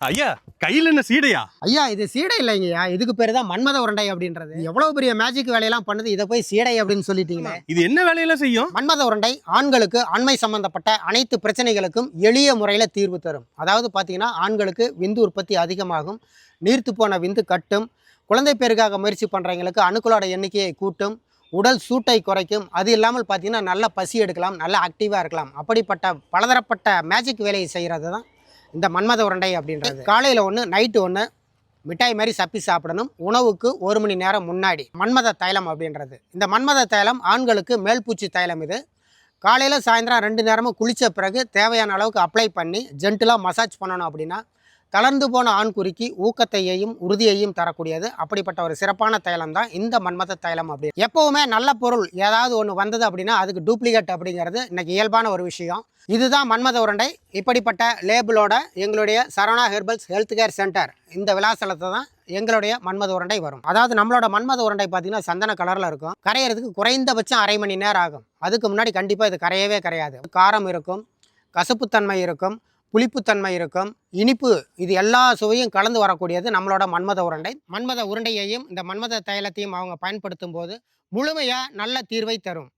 ஐயா கையில என்ன சீடையா? ஐயா இது சீடை இல்லைங்கய்யா இதுக்கு பேர் தான் மன்மத உருண்டை அப்படின்றது. எவ்வளவு பெரிய மேஜிக் வேலையெல்லாம் பண்ணுது இதை போய் சீடை அப்படின்னு சொல்லிட்டீங்களே. இது என்ன வேலையெல்லாம் செய்யும்? மன்மத உருண்டை ஆண்களுக்கு ஆண்மை சம்பந்தப்பட்ட அனைத்து பிரச்சனைகளுக்கும் எளிய முறையில் தீர்வு தரும். அதாவது பார்த்தீங்கன்னா ஆண்களுக்கு விந்து உற்பத்தி அதிகமாகும் நீர்த்து போன விந்து கட்டும் குழந்தை பேருக்காக முயற்சி பண்ணுறவங்களுக்கு அணுக்களோட எண்ணிக்கையை கூட்டும் உடல் சூட்டை குறைக்கும் அது இல்லாமல் பார்த்தீங்கன்னா நல்ல பசி எடுக்கலாம் நல்ல ஆக்டிவாக இருக்கலாம். அப்படிப்பட்ட பலதரப்பட்ட மேஜிக் வேலையை செய்கிறது தான் இந்த மன்மத உருண்டை அப்படின்றது. காலையில் ஒன்று நைட்டு ஒன்று மிட்டாய் மாதிரி சப்பி சாப்பிடணும். உணவுக்கு ஒரு மணி நேரம் முன்னாடி. மன்மத தைலம் அப்படின்றது. இந்த மன்மத தைலம் ஆண்களுக்கு மேல்பூச்சி தைலம் இது. காலையில் சாயந்தரம் ரெண்டு நேரமும் குளித்த பிறகு தேவையான அளவுக்கு அப்ளை பண்ணி ஜென்டிலாக மசாஜ் பண்ணணும் அப்படின்னா தளர்ந்து போன ஆண்குறிக்கு ஊக்கத்தையையும் உறுதியையும் தரக்கூடியது. அப்படிப்பட்ட ஒரு சிறப்பான தைலம் தான் இந்த மன்மத தைலம் அப்படி. எப்போவுமே நல்ல பொருள் ஏதாவது ஒன்று வந்தது அப்படின்னா அதுக்கு டூப்ளிகேட் அப்படிங்கிறது இன்னைக்கு இயல்பான ஒரு விஷயம். இதுதான் மன்மத உருண்டை. இப்படிப்பட்ட லேபிளோட எங்களுடைய Saravana herbals health care centre இந்த விலாசலத்தை தான் எங்களுடைய மன்மத உருண்டை வரும். அதாவது நம்மளோட மன்மத உருண்டை பார்த்தீங்கன்னா சந்தன கலரில் இருக்கும். கரையிறதுக்கு குறைந்தபட்சம் அரை மணி நேரம் ஆகும். அதுக்கு முன்னாடி கண்டிப்பாக இது கரையவே கரையாது. காரம் இருக்கும் கசப்புத்தன்மை இருக்கும் புளிப்புத்தன்மை இருக்கும். இனிப்பு இது எல்லா சுவையும் கலந்து வரக்கூடியது நம்மளோட மன்மத உருண்டை. மன்மத உருண்டையையும் இந்த மன்மத தைலத்தையும் அவங்க பயன்படுத்தும் போது முழுமையாக நல்ல தீர்வை தரும்.